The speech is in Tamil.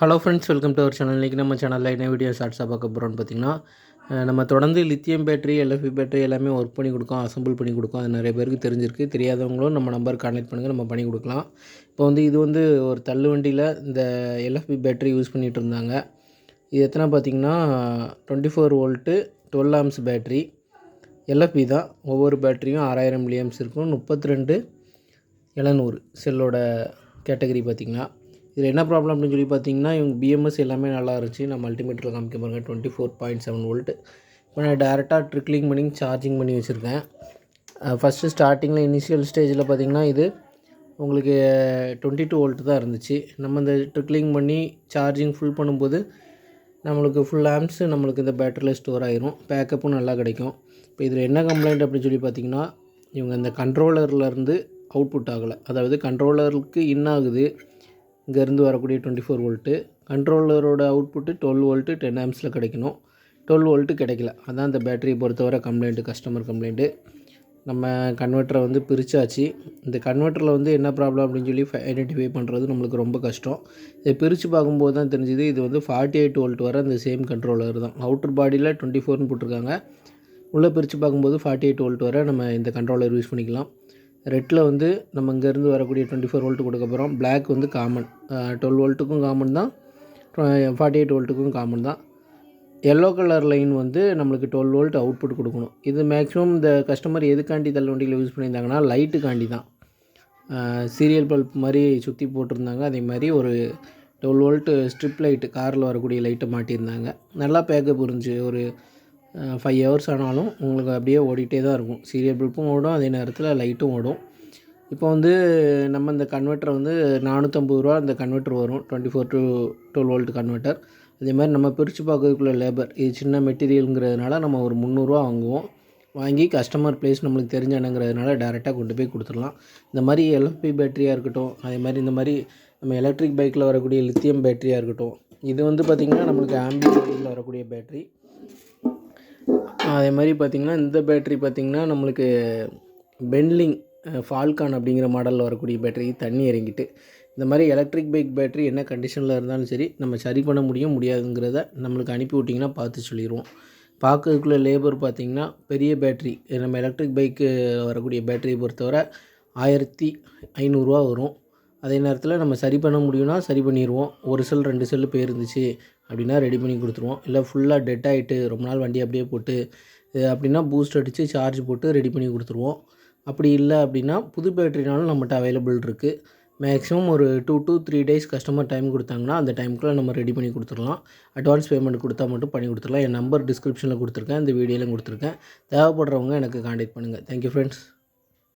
Hello friends welcome to our channel இன்றைக்கி நம்ம சேனலில் என்ன வீடியோ ஷார்ட்ஸாக பார்க்க போகிறோம்னு பார்த்தீங்கன்னா நம்ம தொடர்ந்து லித்தியம் பேட்டரி எல்எஃபி பேட்டரி எல்லாமே ஒர்க் பண்ணி கொடுக்கோம் அசம்பிள் பண்ணி கொடுக்கோம். அது நிறைய பேருக்கு தெரிஞ்சிருக்கு. தெரியாதவங்களும் நம்ம நம்பர் கான்டாக்ட் பண்ணுங்கள் நம்ம பண்ணி கொடுக்கலாம். இப்போ வந்து இது வந்து ஒரு தள்ளு வண்டியில் இந்த எல்எஃபி பேட்டரி யூஸ் பண்ணிகிட்டு இருந்தாங்க. இது எத்தனை பார்த்தீங்கன்னா twenty four volt twelve amps battery LFP தான். ஒவ்வொரு பேட்டரியும் ஆறாயிரம் மில்லியம்ஸ் இருக்கும். முப்பத்தி ரெண்டு எழுநூறு செல்லோட கேட்டகரி பார்த்திங்கன்னா. இதில் என்ன ப்ராப்ளம் அப்படின்னு சொல்லி பார்த்தீங்கன்னா இவங்க பிஎம்எஸ் எல்லாமே நல்லா இருந்துச்சு. நான் மல்டிமீட்டரில் காமிக்க பாருங்கள் twenty four point seven volt இப்போ நான் டேரெக்டாக ட்ரிக்லிங் பண்ணி சார்ஜிங் பண்ணி வச்சுருக்கேன். ஃபஸ்ட்டு ஸ்டார்டிங்கில் இனிஷியல் ஸ்டேஜில் பார்த்தீங்கன்னா இது உங்களுக்கு டுவெண்ட்டி டூ வோல்ட் தான் இருந்துச்சு. நம்ம இந்த ட்ரிக்லிங் பண்ணி சார்ஜிங் ஃபுல் பண்ணும்போது நம்மளுக்கு ஃபுல் ஆம்ஸ் நம்மளுக்கு இந்த பேட்டரியில் ஸ்டோர் ஆகிரும் பேக்கப்பும் நல்லா கிடைக்கும். இப்போ இதில் என்ன கம்ப்ளைண்ட் அப்படின்னு சொல்லி பார்த்தீங்கன்னா இவங்க இந்த கண்ட்ரோலர்லேருந்து அவுட்புட் ஆகலை. அதாவது கண்ட்ரோலருக்கு இன் ஆகுது. இங்கேருந்து வரக்கூடிய டுவெண்ட்டி ஃபோர் வோல்ட்டு. கண்ட்ரோலரோட அவுட்புட்டு டுவெல் வோல்ட்டு டென் ஆம்ஸில் கிடைக்கணும். டுவெல் வோல்ட்டு கிடைக்கல. அதான் அந்த பேட்டரியை பொறுத்தவரை கம்ப்ளைண்ட்டு கஸ்டமர் கம்ப்ளைண்ட்டு நம்ம கன்வெர்ட்டரை வந்து பிரித்தாச்சு இந்த கன்வெர்ட்டரில் வந்து என்ன ப்ராப்ளம் அப்படின்னு சொல்லி ஐடென்டிஃபை பண்ணுறது நம்மளுக்கு ரொம்ப கஷ்டம். இதை பிரித்து பார்க்கும்போது தான் தெரிஞ்சுது இது வந்து ஃபார்ட்டி எயிட் வோல்ட் வர இந்த சேம் கண்ட்ரோலர் தான். அவுட்டர் பாடியில் டுவெண்ட்டி ஃபோர்னு போட்டிருக்காங்க. உள்ளே பிரித்து பார்க்கும்போது ஃபார்ட்டி எயிட் வோல்ட் வர நம்ம இந்த கண்ட்ரோலர் யூஸ் பண்ணிக்கலாம். ரெட்டில் வந்து நம்ம இங்கேருந்து வரக்கூடிய டுவெண்ட்டி ஃபோர் வோல்ட்டு கொடுக்க போகிறோம். பிளாக் வந்து காமன் டுவெல் வோல்ட்டுக்கும் காமன் தான். ஃபார்ட்டி எயிட் வோல்ட்டுக்கும் காமன் தான். எல்லோ கலர் லைன் வந்து நம்மளுக்கு டுவெல் வோல்ட் அவுட்புட் கொடுக்கணும். இது மேக்ஸிமம் இந்த கஸ்டமர் எதுக்காண்டி தள்ளுவண்டியில் யூஸ் பண்ணியிருந்தாங்கன்னா லைட்டுக்காண்டி தான். சீரியல் பல்ப் மாதிரி சுற்றி போட்டிருந்தாங்க. அதே மாதிரி ஒரு டுவெல் வோல்ட்டு ஸ்ட்ரிப் லைட்டு காரில் வரக்கூடிய லைட்டை மாட்டியிருந்தாங்க. நல்லா பேக்கப் இருந்துச்சு. ஒரு ஃபைவ் ஹவர்ஸ் ஆனாலும் உங்களுக்கு அப்படியே ஓடிட்டே தான் இருக்கும். சீரியல் பல்பும் ஓடும் அதே நேரத்தில் லைட்டும் ஓடும். இப்போ வந்து நம்ம இந்த கன்வெர்ட்டரை வந்து நானூற்றம்பது ரூபா இந்த கன்வெர்ட்டர் வரும். Twenty four to twelve volt converter அதே மாதிரி நம்ம பிரித்து பார்க்கறதுக்குள்ள லேபர் இது சின்ன மெட்டீரியலுங்கிறதுனால நம்ம ஒரு முந்நூறுரூவா வாங்குவோம். வாங்கி கஸ்டமர் ப்ளேஸ் நம்மளுக்கு தெரிஞ்ச இடங்கிறதுனால டேரெக்டாக கொண்டு போய் கொடுத்துடலாம். இந்த மாதிரி எல்எஃபி பேட்டரியாக இருக்கட்டும் அதே மாதிரி இந்த மாதிரி நம்ம எலக்ட்ரிக் பைக்கில் வரக்கூடிய லித்தியம் பேட்டரியாக இருக்கட்டும். இது வந்து பார்த்திங்கன்னா நம்மளுக்கு ஆம்பியில் வரக்கூடிய பேட்டரி அதே மாதிரி பார்த்திங்கன்னா இந்த பேட்ரி பார்த்திங்கன்னா நம்மளுக்கு பென்லிங் ஃபால்கான் அப்படிங்கிற மாடலில் வரக்கூடிய பேட்டரி தண்ணி இறங்கிட்டு இந்த மாதிரி எலக்ட்ரிக் பைக் பேட்டரி என்ன கண்டிஷனில் இருந்தாலும் சரி நம்ம சரி பண்ண முடியும் முடியாதுங்கிறத நம்மளுக்கு அனுப்பி விட்டிங்கன்னா பார்த்து சொல்லிடுவோம் பார்க்கறதுக்குள்ளே லேபர் பார்த்திங்கன்னா பெரிய பேட்ரி நம்ம எலக்ட்ரிக் பைக்கு வரக்கூடிய பேட்டரியை பொறுத்தவரை ஆயிரத்தி ஐநூறுரூவா வரும். அதே நேரத்தில் நம்ம சரி பண்ண முடியும்னா சரி பண்ணிடுவோம் ஒரு செல் ரெண்டு செல்லு போயிருந்துச்சு அப்படின்னா ரெடி பண்ணி கொடுத்துருவோம். இல்லை ஃபுல்லாக டெட் ஆகிட்டு ரொம்ப நாள் வண்டி அப்படியே போட்டு அப்படின்னா பூஸ்ட் அடித்து சார்ஜ் போட்டு ரெடி பண்ணி கொடுத்துருவோம். அப்படி இல்லை அப்படின்னா புது பேட்டரினாலும் நம்மகிட்ட அவைலபிள் இருக்குது மேக்ஸிமம் ஒரு two to three days customer time கொடுத்தாங்கன்னா அந்த டைமுக்குள்ளே நம்ம ரெடி பண்ணி கொடுத்துடலாம் அட்வான்ஸ் பேமெண்ட் கொடுத்தா மட்டும் பண்ணி கொடுத்துடலாம் என் நம்பர் டிஸ்கிரிப்ஷனில் கொடுத்துருக்கேன். இந்த வீடியோலையும் கொடுத்துருக்கேன். தேவைப்படுறவங்க எனக்கு காண்டாக்ட் பண்ணுங்கள் தேங்க்யூ ஃப்ரெண்ட்ஸ்